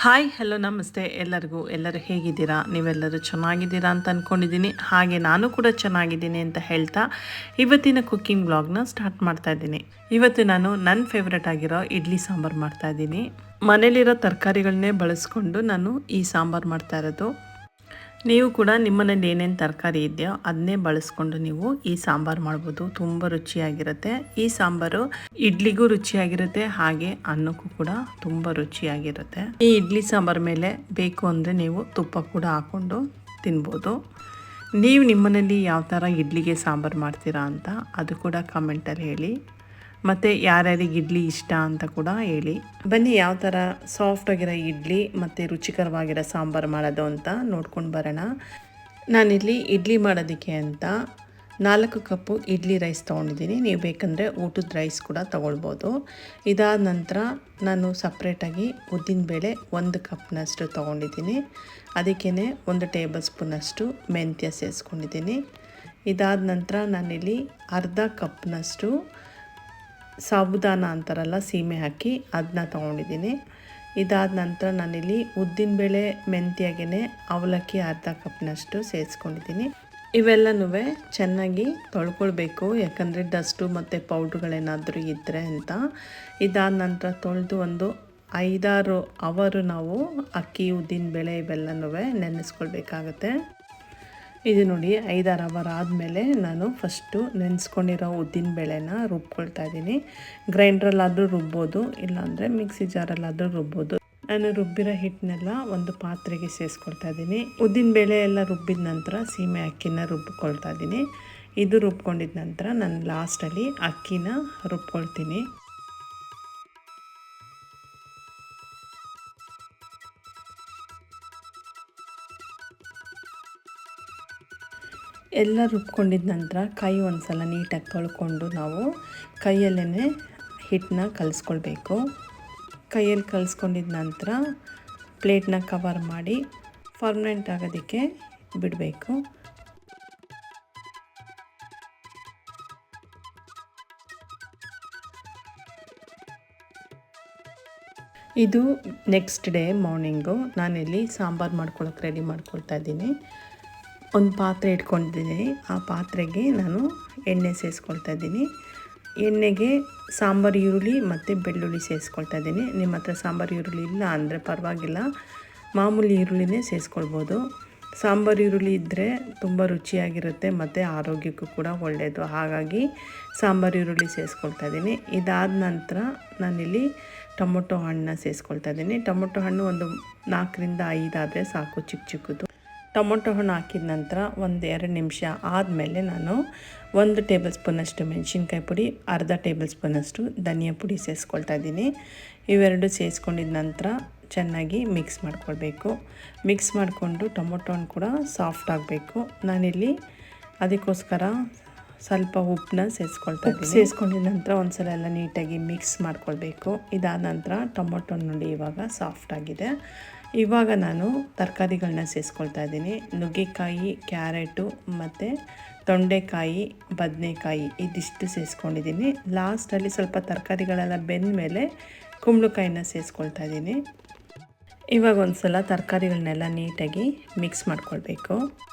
Hi hello ನಮಸ್ತೆ. ಎಲ್ಲರಿಗೂ, ಎಲ್ಲರೂ ಹೇಗಿದ್ದೀರಾ? ನೀವೆಲ್ಲರೂ ಚೆನ್ನಾಗಿದ್ದೀರಾ ಅಂತ ಅಂದ್ಕೊಂಡಿದ್ದೀನಿ ಹಾಗೆ ನಾನು ಕೂಡ ಚೆನ್ನಾಗಿದ್ದೀನಿ ಅಂತ ಹೇಳ್ತಾ ಇವತ್ತಿನ ಕುಕ್ಕಿಂಗ್ ಬ್ಲಾಗ್ನ ಸ್ಟಾರ್ಟ್ ಮಾಡ್ತಾ ಇದ್ದೀನಿ. ಇವತ್ತು ನಾನು ನನ್ನ ಫೇವ್ರೆಟ್ ಆಗಿರೋ ಇಡ್ಲಿ ಸಾಂಬಾರು ಮಾಡ್ತಾ ಇದ್ದೀನಿ. ಮನೇಲಿರೋ ತರಕಾರಿಗಳನ್ನೇ ಬಳಸ್ಕೊಂಡು ನಾನು ಈ ಸಾಂಬಾರು ಮಾಡ್ತಾ ಇರೋದು. ನೀವು ಕೂಡ ನಿಮ್ಮನೇಲಿ ಏನೇನು ತರಕಾರಿ ಇದೆಯೋ ಅದನ್ನೇ ಬಳಸ್ಕೊಂಡು ನೀವು ಈ ಸಾಂಬಾರು ಮಾಡ್ಬೋದು. ತುಂಬ ರುಚಿಯಾಗಿರುತ್ತೆ. ಈ ಸಾಂಬಾರು ಇಡ್ಲಿಗೂ ರುಚಿಯಾಗಿರುತ್ತೆ, ಹಾಗೆ ಅನ್ನಕ್ಕೂ ಕೂಡ ತುಂಬ ರುಚಿಯಾಗಿರುತ್ತೆ. ಈ ಇಡ್ಲಿ ಸಾಂಬಾರು ಮೇಲೆ ಬೇಕು ಅಂದರೆ ನೀವು ತುಪ್ಪ ಕೂಡ ಹಾಕ್ಕೊಂಡು ತಿನ್ಬೋದು. ನೀವು ನಿಮ್ಮನೇಲಿ ಯಾವ ಥರ ಇಡ್ಲಿಗೆ ಸಾಂಬಾರು ಮಾಡ್ತೀರಾ ಅಂತ ಅದು ಕೂಡ ಕಮೆಂಟಲ್ಲಿ ಹೇಳಿ. ಮತ್ತು ಯಾರ್ಯಾರಿಗೆ ಇಡ್ಲಿ ಇಷ್ಟ ಅಂತ ಕೂಡ ಹೇಳಿ. ಬನ್ನಿ ಯಾವ ಥರ ಸಾಫ್ಟಾಗಿರೋ ಇಡ್ಲಿ ಮತ್ತು ರುಚಿಕರವಾಗಿರೋ ಸಾಂಬಾರು ಮಾಡೋದು ಅಂತ ನೋಡ್ಕೊಂಡು ಬರೋಣ. ನಾನಿಲ್ಲಿ ಇಡ್ಲಿ ಮಾಡೋದಕ್ಕೆ ಅಂತ ನಾಲ್ಕು ಕಪ್ಪು ಇಡ್ಲಿ ರೈಸ್ ತೊಗೊಂಡಿದ್ದೀನಿ. ನೀವು ಬೇಕಂದರೆ ಊಟದ ರೈಸ್ ಕೂಡ ತೊಗೊಳ್ಬೋದು. ಇದಾದ ನಂತರ ನಾನು ಸಪ್ರೇಟಾಗಿ ಉದ್ದಿನಬೇಳೆ ಒಂದು ಕಪ್ನಷ್ಟು ತೊಗೊಂಡಿದ್ದೀನಿ. ಅದಕ್ಕೇ ಒಂದು ಟೇಬಲ್ ಸ್ಪೂನಷ್ಟು ಮೆಂತ್ಯ ಸೇರಿಸ್ಕೊಂಡಿದ್ದೀನಿ. ಇದಾದ ನಂತರ ನಾನಿಲ್ಲಿ ಅರ್ಧ ಕಪ್ನಷ್ಟು ಸಾಬುದಾನ ಅಂತಾರಲ್ಲ, ಸೀಮೆ ಹಾಕಿ ಅದನ್ನ ತೊಗೊಂಡಿದ್ದೀನಿ. ಇದಾದ ನಂತರ ನಾನಿಲ್ಲಿ ಉದ್ದಿನಬೇಳೆ ಮೆಂತ್ಯಾಗೆ ಅವಲಕ್ಕಿ ಅರ್ಧ ಕಪ್ನಷ್ಟು ಸೇರಿಸ್ಕೊಂಡಿದ್ದೀನಿ. ಇವೆಲ್ಲನೂ ಚೆನ್ನಾಗಿ ತೊಳ್ಕೊಳ್ಬೇಕು, ಯಾಕಂದರೆ ಡಸ್ಟು ಮತ್ತು ಪೌಡ್ರುಗಳೇನಾದರೂ ಇದ್ದರೆ ಅಂತ. ಇದಾದ ನಂತರ ತೊಳೆದು ಒಂದು ಐದಾರು ಅವರು ನಾವು ಅಕ್ಕಿ ಉದ್ದಿನಬೇಳೆ ಇವೆಲ್ಲನೂ ನೆನೆಸ್ಕೊಳ್ಬೇಕಾಗತ್ತೆ. ಇದು ನೋಡಿ ಐದಾರು ಅವರ್ ಆದಮೇಲೆ ನಾನು ಫಸ್ಟು ನೆನೆಸ್ಕೊಂಡಿರೋ ಉದ್ದಿನ ಬೇಳೆನ ರುಬ್ಕೊಳ್ತಾ ಇದ್ದೀನಿ. ಗ್ರೈಂಡ್ರಲ್ಲಾದರೂ ರುಬ್ಬೋದು, ಇಲ್ಲಾಂದರೆ ಮಿಕ್ಸಿ ಜಾರಲ್ಲಾದರೂ ರುಬ್ಬೋದು. ನಾನು ರುಬ್ಬಿರೋ ಹಿಟ್ಟನ್ನೆಲ್ಲ ಒಂದು ಪಾತ್ರೆಗೆ ಸೇರಿಸ್ಕೊಳ್ತಾ ಇದ್ದೀನಿ. ಉದ್ದಿನ ಬೇಳೆ ಎಲ್ಲ ರುಬ್ಬಿದ ನಂತರ ಸೀಮೆ ಅಕ್ಕಿನ ರುಬ್ಕೊಳ್ತಾ ಇದ್ದೀನಿ. ಇದು ರುಬ್ಕೊಂಡಿದ ನಂತರ ನಾನು ಲಾಸ್ಟಲ್ಲಿ ಅಕ್ಕಿನ ರುಬ್ಕೊಳ್ತೀನಿ. ಎಲ್ಲ ರುಬ್ಕೊಂಡಿದ ನಂತರ ಕೈ ಒಂದು ಸಲ ನೀಟಾಗಿ ತೊಳ್ಕೊಂಡು ನಾವು ಕೈಯಲ್ಲೇ ಹಿಟ್ಟನ್ನ ಕಲಿಸ್ಕೊಳ್ಬೇಕು. ಕೈಯಲ್ಲಿ ಕಲಿಸ್ಕೊಂಡಿದ ನಂತರ ಪ್ಲೇಟ್ನ ಕವರ್ ಮಾಡಿ ಪರ್ಮನೆಂಟ್ ಆಗೋದಕ್ಕೆ ಬಿಡಬೇಕು. ಇದು ನೆಕ್ಸ್ಟ್ ಡೇ ಮಾರ್ನಿಂಗು. ನಾನಿಲ್ಲಿ ಸಾಂಬಾರು ಮಾಡ್ಕೊಳಕ್ಕೆ ರೆಡಿ ಮಾಡ್ಕೊಳ್ತಾ ಇದ್ದೀನಿ. ಒಂದು ಪಾತ್ರೆ ಇಟ್ಕೊಂಡಿದ್ದೀನಿ. ಆ ಪಾತ್ರೆಗೆ ನಾನು ಎಣ್ಣೆ ಸೇರಿಸ್ಕೊಳ್ತಾ ಇದ್ದೀನಿ. ಎಣ್ಣೆಗೆ ಸಾಂಬಾರು, ಈರುಳ್ಳಿ ಮತ್ತು ಬೆಳ್ಳುಳ್ಳಿ ಸೇರಿಸ್ಕೊಳ್ತಾ ಇದ್ದೀನಿ. ನಿಮ್ಮ ಹತ್ರ ಸಾಂಬಾರು, ಈರುಳ್ಳಿ ಇಲ್ಲ ಅಂದರೆ ಪರವಾಗಿಲ್ಲ. ಮಾಮೂಲಿ ಈರುಳ್ಳಿನೇ ಸೇರಿಸ್ಕೊಳ್ಬೋದು ಸಾಂಬಾರು, ಈರುಳ್ಳಿ ಇದ್ದರೆ ತುಂಬ ರುಚಿಯಾಗಿರುತ್ತೆ ಮತ್ತು ಆರೋಗ್ಯಕ್ಕೂ ಕೂಡ ಒಳ್ಳೆಯದು ಹಾಗಾಗಿ ಸಾಂಬಾರು, ಈರುಳ್ಳಿ ಸೇರಿಸ್ಕೊಳ್ತಾ ಇದ್ದೀನಿ. ಇದಾದ ನಂತರ ನಾನಿಲ್ಲಿ ಟೊಮೊಟೊ ಹಣ್ಣನ್ನ ಸೇರಿಸ್ಕೊಳ್ತಾ ಇದ್ದೀನಿ. ಟೊಮೊಟೊ ಹಣ್ಣು ಒಂದು ನಾಲ್ಕರಿಂದ ಐದಾದರೆ ಸಾಕು ಚಿಕ್ಕ ಚಿಕ್ಕದು. ಟೊಮೊಟೊ ಹಣ್ಣು ಹಾಕಿದ ನಂತರ ಒಂದು ಎರಡು ನಿಮಿಷ ಆದಮೇಲೆ ನಾನು ಒಂದು ಟೇಬಲ್ ಸ್ಪೂನಷ್ಟು ಮೆಣಸಿನ್ಕಾಯಿ ಪುಡಿ ಅರ್ಧ ಟೇಬಲ್ ಸ್ಪೂನಷ್ಟು ಧನಿಯಾ ಪುಡಿ ಸೇರಿಸ್ಕೊಳ್ತಾ ಇದ್ದೀನಿ. ಇವೆರಡು ಸೇರಿಸ್ಕೊಂಡಿದ ನಂತರ ಚೆನ್ನಾಗಿ ಮಿಕ್ಸ್ ಮಾಡ್ಕೊಳ್ಬೇಕು. ಮಿಕ್ಸ್ ಮಾಡಿಕೊಂಡು ಟೊಮೊಟೊ ಹಣ್ಣು ಕೂಡ ಸಾಫ್ಟ್ ಆಗಬೇಕು. ನಾನಿಲ್ಲಿ ಅದಕ್ಕೋಸ್ಕರ ಸ್ವಲ್ಪ ಉಪ್ಪನ್ನ ಸೇರಿಸ್ಕೊಳ್ತಾ ಇದ್ದೀನಿ. ಸೇರಿಸ್ಕೊಂಡಿದ ನಂತರ ಒಂದು ಸಲ ಎಲ್ಲ ನೀಟಾಗಿ ಮಿಕ್ಸ್ ಮಾಡ್ಕೊಳ್ಬೇಕು. ಇದಾದ ನಂತರ ಟೊಮೊಟೊ ನೋಡಿ ಇವಾಗ ಸಾಫ್ಟ್ ಆಗಿದೆ. ಇವಾಗ ನಾನು ತರಕಾರಿಗಳನ್ನ ಸೇರಿಸ್ಕೊಳ್ತಾ ಇದ್ದೀನಿ. ನುಗ್ಗೆಕಾಯಿ, ಕ್ಯಾರೆಟು ಮತ್ತು ತೊಂಡೆಕಾಯಿ, ಬದನೆಕಾಯಿ ಇದಿಷ್ಟು ಸೇರಿಸ್ಕೊಂಡಿದ್ದೀನಿ ಲಾಸ್ಟಲ್ಲಿ ಸ್ವಲ್ಪ ತರಕಾರಿಗಳೆಲ್ಲ ಬೆಂದ ಮೇಲೆ ಕುಂಬಳಕಾಯಿನ ಸೇರಿಸ್ಕೊಳ್ತಾ ಇದ್ದೀನಿ. ಇವಾಗ ಒಂದು ಸಲ ತರಕಾರಿಗಳನ್ನೆಲ್ಲ ನೀಟಾಗಿ ಮಿಕ್ಸ್ ಮಾಡ್ಕೊಳ್ಬೇಕು.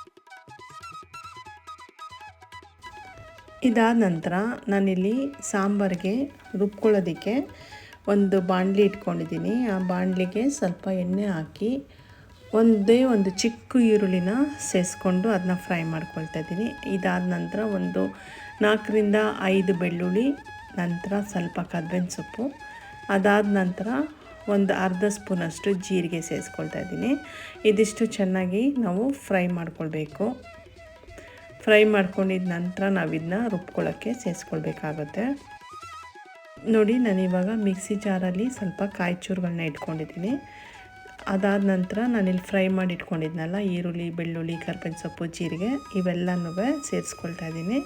ಇದಾದ ನಂತರ ನಾನಿಲ್ಲಿ ಸಾಂಬಾರಿಗೆ ರುಬ್ಕೊಳ್ಳೋದಕ್ಕೆ ಒಂದು ಬಾಣಲಿ ಇಟ್ಕೊಂಡಿದ್ದೀನಿ. ಆ ಬಾಣಲಿಗೆ ಸ್ವಲ್ಪ ಎಣ್ಣೆ ಹಾಕಿ ಒಂದೇ ಒಂದು ಚಿಕ್ಕ ಈರುಳ್ಳಿನ ಸೇರಿಸ್ಕೊಂಡು ಅದನ್ನ ಫ್ರೈ ಮಾಡ್ಕೊಳ್ತಾ ಇದ್ದೀನಿ. ಇದಾದ ನಂತರ ಒಂದು ನಾಲ್ಕರಿಂದ ಐದು ಬೆಳ್ಳುಳ್ಳಿ, ನಂತರ ಸ್ವಲ್ಪ ಕರ್ಬೇವಿನ ಸೊಪ್ಪು, ಅದಾದ ನಂತರ ಒಂದು ಅರ್ಧ ಸ್ಪೂನಷ್ಟು ಜೀರಿಗೆ ಸೇರಿಸ್ಕೊಳ್ತಾ ಇದ್ದೀನಿ. ಇದಿಷ್ಟು ಚೆನ್ನಾಗಿ ನಾವು ಫ್ರೈ ಮಾಡ್ಕೊಳ್ಬೇಕು. ಫ್ರೈ ಮಾಡ್ಕೊಂಡಿದ ನಂತರ ನಾವು ಇದನ್ನ ರುಬ್ಕೊಳ್ಳೋಕ್ಕೆ ಸೇರಿಸ್ಕೊಳ್ಬೇಕಾಗುತ್ತೆ ನೋಡಿ, ನಾನು ಇವಾಗ ಮಿಕ್ಸಿ ಜಾರಲ್ಲಿ ಸ್ವಲ್ಪ ಕಾಯಿ ಚೂರುಗಳನ್ನ ಇಟ್ಕೊಂಡಿದ್ದೀನಿ. ಅದಾದ ನಂತರ ನಾನಿಲ್ಲಿ ಫ್ರೈ ಮಾಡಿ ಇಟ್ಕೊಂಡಿದ್ನಲ್ಲ, ಈರುಳ್ಳಿ, ಬೆಳ್ಳುಳ್ಳಿ, ಕರ್ಬೇವಿನ ಸೊಪ್ಪು, ಜೀರಿಗೆ, ಇವೆಲ್ಲನೂ ಸೇರಿಸ್ಕೊಳ್ತಾ ಇದ್ದೀನಿ.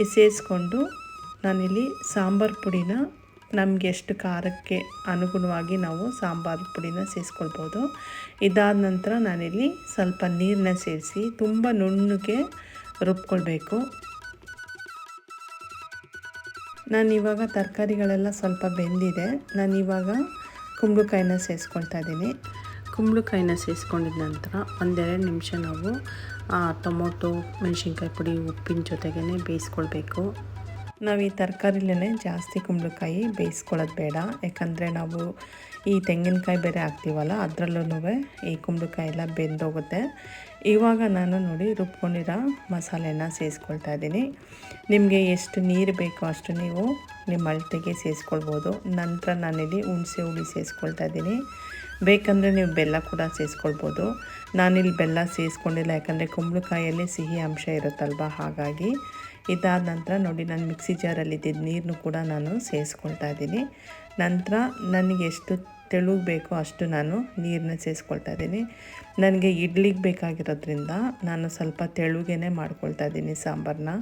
ಇದು ಸೇರಿಸ್ಕೊಂಡು ನಾನಿಲ್ಲಿ ಸಾಂಬಾರು ಪುಡಿನ ನಮಗೆ ಎಷ್ಟು ಖಾರಕ್ಕೆ ಅನುಗುಣವಾಗಿ ನಾವು ಸಾಂಬಾರು ಪುಡಿನ ಸೇರಿಸ್ಕೊಳ್ಬೋದು. ಇದಾದ ನಂತರ ನಾನಿಲ್ಲಿ ಸ್ವಲ್ಪ ನೀರನ್ನ ಸೇರಿಸಿ, ತುಂಬ ನುಣ್ಣಗೆ ರುಬ್ಕೊಳ್ಬೇಕು. ನಾನು ಇವಾಗ ತರಕಾರಿಗಳೆಲ್ಲ ಸ್ವಲ್ಪ ಬೆಂದಿದೆ. ನಾನು ಇವಾಗ ಕುಂಬಳಕಾಯಿನ ಸೇರಿಸ್ಕೊಳ್ತಾ ಇದ್ದೀನಿ. ಕುಂಬಳಕಾಯಿನ ಸೇರಿಸ್ಕೊಂಡಿದ ನಂತರ ಒಂದೆರಡು ನಿಮಿಷ ನಾವು ಟೊಮೊಟೊ, ಮೆಣಸಿನ್ಕಾಯಿ ಪುಡಿ, ಉಪ್ಪಿನ ಜೊತೆಗೇ ಬೇಯಿಸ್ಕೊಳ್ಬೇಕು. ನಾವು ಈ ತರಕಾರಿಲೇ ಜಾಸ್ತಿ ಕುಂಬಳಕಾಯಿ ಬೇಯಿಸ್ಕೊಳ್ಳೋದು ಬೇಡ. ಯಾಕಂದರೆ ನಾವು ಈ ತೆಂಗಿನಕಾಯಿ ಬೇರೆ ಹಾಕ್ತೀವಲ್ಲ ಅದರಲ್ಲೂ ಈ ಕುಂಬಳಕಾಯಿ ಎಲ್ಲ ಬೆಂದೋಗುತ್ತೆ. ಇವಾಗ ನಾನು ನೋಡಿ ರುಬ್ಕೊಂಡಿರೋ ಮಸಾಲೆನ ಸೇರಿಸ್ಕೊಳ್ತಾ ಇದ್ದೀನಿ. ನಿಮಗೆ ಎಷ್ಟು ನೀರು ಬೇಕೋ ಅಷ್ಟು ನೀವು ನಿಮ್ಮ ಅಳತೆಗೆ ಸೇರಿಸ್ಕೊಳ್ಬೋದು ನಂತರ ನಾನಿಲ್ಲಿ ಹುಣಸೆ ಹುಳಿ ಸೇರಿಸ್ಕೊಳ್ತಾ ಇದ್ದೀನಿ. ಬೇಕಂದರೆ ನೀವು ಬೆಲ್ಲ ಕೂಡ ಸೇರಿಸ್ಕೊಳ್ಬೋದು ನಾನಿಲ್ಲಿ ಬೆಲ್ಲ ಸೇರಿಸ್ಕೊಂಡಿಲ್ಲ ಯಾಕಂದರೆ ಕುಂಬಳಕಾಯಲ್ಲಿ ಸಿಹಿ ಅಂಶ ಇರುತ್ತಲ್ವ? ಹಾಗಾಗಿ ಇದಾದ ನಂತರ ನೋಡಿ, ನಾನು ಮಿಕ್ಸಿ ಜಾರಲ್ಲಿದ್ದಿದ್ದ ನೀರನ್ನು ಕೂಡ ನಾನು ಸೇರಿಸ್ಕೊಳ್ತಾ ಇದ್ದೀನಿ. ನಂತರ ನನಗೆ ಎಷ್ಟು ತೆಳುಗೆ ಬೇಕೋ ಅಷ್ಟು ನಾನು ನೀರನ್ನ ಸೇರಿಸ್ಕೊಳ್ತಾ ಇದ್ದೀನಿ. ನನಗೆ ಇಡ್ಲಿಗೆ ಬೇಕಾಗಿರೋದ್ರಿಂದ ನಾನು ಸ್ವಲ್ಪ ತೆಳುಗೇನೆ ಮಾಡ್ಕೊಳ್ತಾ ಇದ್ದೀನಿ ಸಾಂಬಾರನ್ನ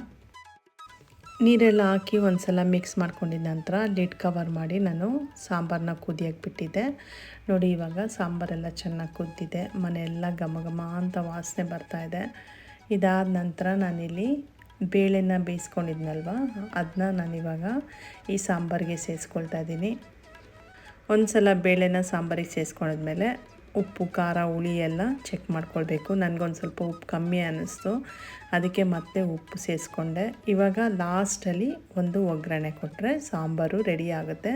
ನೀರೆಲ್ಲ ಹಾಕಿ ಒಂದು ಸಲ ಮಿಕ್ಸ್ ಮಾಡ್ಕೊಂಡಿದ್ದ ನಂತರ ಲಿಡ್ ಕವರ್ ಮಾಡಿ ನಾನು ಸಾಂಬಾರನ್ನ ಕುದಿಯಕ್ಕೆ ಬಿಟ್ಟಿದ್ದೆ. ನೋಡಿ, ಇವಾಗ ಸಾಂಬಾರೆಲ್ಲ ಚೆನ್ನಾಗಿ ಕುದ್ದಿದೆ. ಮನೆಯೆಲ್ಲ ಘಮ ಘಮ ಅಂತ ವಾಸನೆ ಬರ್ತಾಯಿದೆ ಇದಾದ ನಂತರ ನಾನಿಲ್ಲಿ ಬೇಳೆನ ಬೇಯಿಸ್ಕೊಂಡಿದ್ನಲ್ವ? ಅದನ್ನ ನಾನಿವಾಗ ಈ ಸಾಂಬಾರಿಗೆ ಸೇರಿಸ್ಕೊಳ್ತಾ ಇದ್ದೀನಿ. ಒಂದು ಸಲ ಬೇಳೆನ ಸಾಂಬಾರಿಗೆ ಸೇರಿಸ್ಕೊಂಡ್ಮೇಲೆ ಉಪ್ಪು, ಖಾರ, ಹುಳಿ ಎಲ್ಲ ಚೆಕ್ ಮಾಡ್ಕೊಳ್ಬೇಕು. ನನಗೊಂದು ಸ್ವಲ್ಪ ಉಪ್ಪು ಕಮ್ಮಿ ಅನ್ನಿಸ್ತು. ಅದಕ್ಕೆ ಮತ್ತೆ ಉಪ್ಪು ಸೇರಿಸ್ಕೊಂಡೆ. ಇವಾಗ ಲಾಸ್ಟಲ್ಲಿ ಒಂದು ಒಗ್ಗರಣೆ ಕೊಟ್ಟರೆ ಸಾಂಬಾರು ರೆಡಿ ಆಗುತ್ತೆ.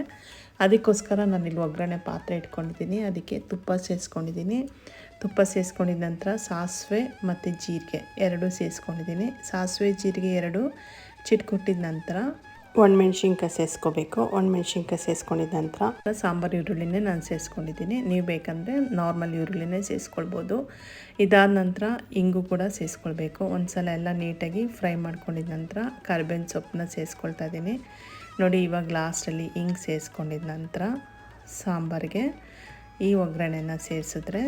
ಅದಕ್ಕೋಸ್ಕರ ನಾನಿಲ್ಲಿ ಒಗ್ಗರಣೆ ಪಾತ್ರೆ ಇಟ್ಕೊಂಡಿದ್ದೀನಿ. ಅದಕ್ಕೆ ತುಪ್ಪ ಸೇರಿಸ್ಕೊಂಡಿದ್ದೀನಿ. ತುಪ್ಪ ಸೇರಿಸ್ಕೊಂಡಿದ ನಂತರ ಸಾಸಿವೆ ಮತ್ತು ಜೀರಿಗೆ, ಎರಡು ಸೇರಿಸ್ಕೊಂಡಿದ್ದೀನಿ ಸಾಸಿವೆ, ಜೀರಿಗೆ ಎರಡು ಚಿಟ್ಕೊಟ್ಟಿದ ನಂತರ ಒಣಮೆಣ್ಸಿನ್ಕಾಯಿ ಸೇರಿಸ್ಕೋಬೇಕು ಒಣಮೆಣ್ಸಿನ್ಕಾಯಿ ಸೇರಿಸ್ಕೊಂಡಿದ ನಂತರ ಸಾಂಬಾರು ಈರುಳ್ಳಿನೇ ನಾನು ಸೇರಿಸ್ಕೊಂಡಿದ್ದೀನಿ ನೀವು ಬೇಕಂದರೆ ನಾರ್ಮಲ್ ಈರುಳ್ಳಿನೇ ಸೇರಿಸ್ಕೊಳ್ಬೋದು ಇದಾದ ನಂತರ ಇಂಗು ಕೂಡ ಸೇರಿಸ್ಕೊಳ್ಬೇಕು ಒಂದು ಸಲ ಎಲ್ಲ ನೀಟಾಗಿ ಫ್ರೈ ಮಾಡ್ಕೊಂಡಿದ ನಂತರ ಕರ್ಬೇವಿನ ಸೊಪ್ಪನ್ನ ಸೇರಿಸ್ಕೊಳ್ತಾ ಇದ್ದೀನಿ. ನೋಡಿ, ಇವಾಗ ಲಾಸ್ಟಲ್ಲಿ ಇಂಗ್ ಸೇರಿಸ್ಕೊಂಡಿದ ನಂತರ ಸಾಂಬಾರಿಗೆ ಈ ಒಗ್ಗರಣೆನ ಸೇರಿಸಿದ್ರೆ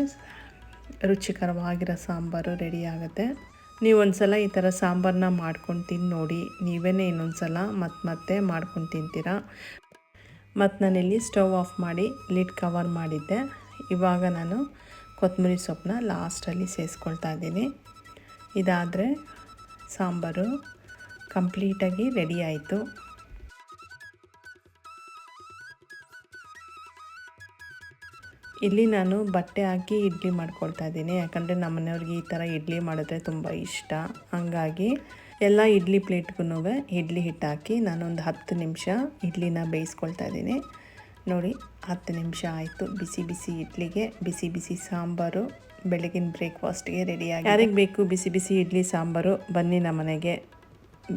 ರುಚಿಕರವಾಗಿರೋ ಸಾಂಬಾರು ರೆಡಿ ಆಗುತ್ತೆ. ನೀವು ಒಂದು ಸಲ ಈ ಥರ ಸಾಂಬಾರನ್ನ ಮಾಡ್ಕೊಂಡು ತಿಂದು ನೋಡಿ. ನೀವೇ ಇನ್ನೊಂದು ಸಲ ಮತ್ತೆ ಮತ್ತೆ ಮಾಡ್ಕೊಂಡು ತಿಂತೀರಾ? ಮತ್ತು ನಾನಿಲ್ಲಿ ಸ್ಟವ್ ಆಫ್ ಮಾಡಿ ಲಿಡ್ ಕವರ್ ಮಾಡಿದ್ದೆ. ಇವಾಗ ನಾನು ಕೊತ್ತಂಬರಿ ಸೊಪ್ಪನ್ನ ಲಾಸ್ಟಲ್ಲಿ ಸೇರಿಸ್ಕೊಳ್ತಾ ಇದ್ದೀನಿ. ಇದಾದರೆ ಸಾಂಬಾರು ಕಂಪ್ಲೀಟಾಗಿ ರೆಡಿ ಆಯಿತು. ಇಲ್ಲಿ ನಾನು ಬಟ್ಟೆ ಹಾಕಿ ಇಡ್ಲಿ ಮಾಡ್ಕೊಳ್ತಾ ಇದ್ದೀನಿ. ಯಾಕಂದರೆ ನಮ್ಮ ಮನೆಯವ್ರಿಗೆ ಈ ಥರ ಇಡ್ಲಿ ಮಾಡಿದ್ರೆ ತುಂಬ ಇಷ್ಟ. ಹಂಗಾಗಿ ಎಲ್ಲ ಇಡ್ಲಿ ಪ್ಲೇಟ್ಗೂ ಇಡ್ಲಿ ಹಿಟ್ಟು ಹಾಕಿ ನಾನೊಂದು ಹತ್ತು ನಿಮಿಷ ಇಡ್ಲಿನ ಬೇಯಿಸ್ಕೊಳ್ತಾ ಇದ್ದೀನಿ. ನೋಡಿ, ಹತ್ತು ನಿಮಿಷ ಆಯಿತು. ಬಿಸಿ ಬಿಸಿ ಇಡ್ಲಿಗೆ, ಬಿಸಿ ಬಿಸಿ ಸಾಂಬಾರು, ಬೆಳಗಿನ ಬ್ರೇಕ್ಫಾಸ್ಟ್ಗೆ ರೆಡಿಯಾಗಿ ಯಾರಿಗೆ ಬೇಕು ಬಿಸಿ ಬಿಸಿ ಇಡ್ಲಿ ಸಾಂಬಾರು, ಬನ್ನಿ ನಮ್ಮ ಮನೆಗೆ.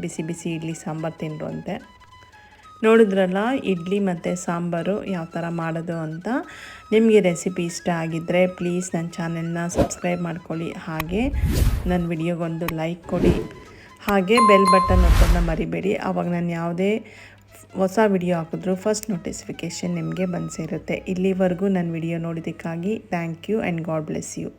ಬಿಸಿ ಬಿಸಿ ಇಡ್ಲಿ ಸಾಂಬಾರು ತಿನ್ನು ಅಂತೆ ನೋಡಿದ್ರಲ್ಲ, ಇಡ್ಲಿ ಮತ್ತು ಸಾಂಬಾರು ಯಾವ ಥರ ಮಾಡೋದು ಅಂತ. ನಿಮಗೆ ರೆಸಿಪಿ ಇಷ್ಟ ಆಗಿದ್ದರೆ ಪ್ಲೀಸ್ ನನ್ನ ಚಾನೆಲ್ನ ಸಬ್ಸ್ಕ್ರೈಬ್ ಮಾಡ್ಕೊಳ್ಳಿ. ಹಾಗೆ ನನ್ನ ವಿಡಿಯೋಗೊಂದು ಲೈಕ್ ಕೊಡಿ. ಹಾಗೆ ಬೆಲ್ ಬಟನ್ ಒತ್ತೋದನ್ನ ಮರಿಬೇಡಿ. ಆವಾಗ ನಾನು ಯಾವುದೇ ಹೊಸ ವಿಡಿಯೋ ಹಾಕಿದ್ರು ಫಸ್ಟ್ ನೋಟಿಫಿಕೇಷನ್ ನಿಮಗೆ ಬಂದು ಸೇರುತ್ತೆ. ಇಲ್ಲಿವರೆಗೂ ನನ್ನ video ನೋಡಿದ್ದಕ್ಕಾಗಿ thank you and God bless you.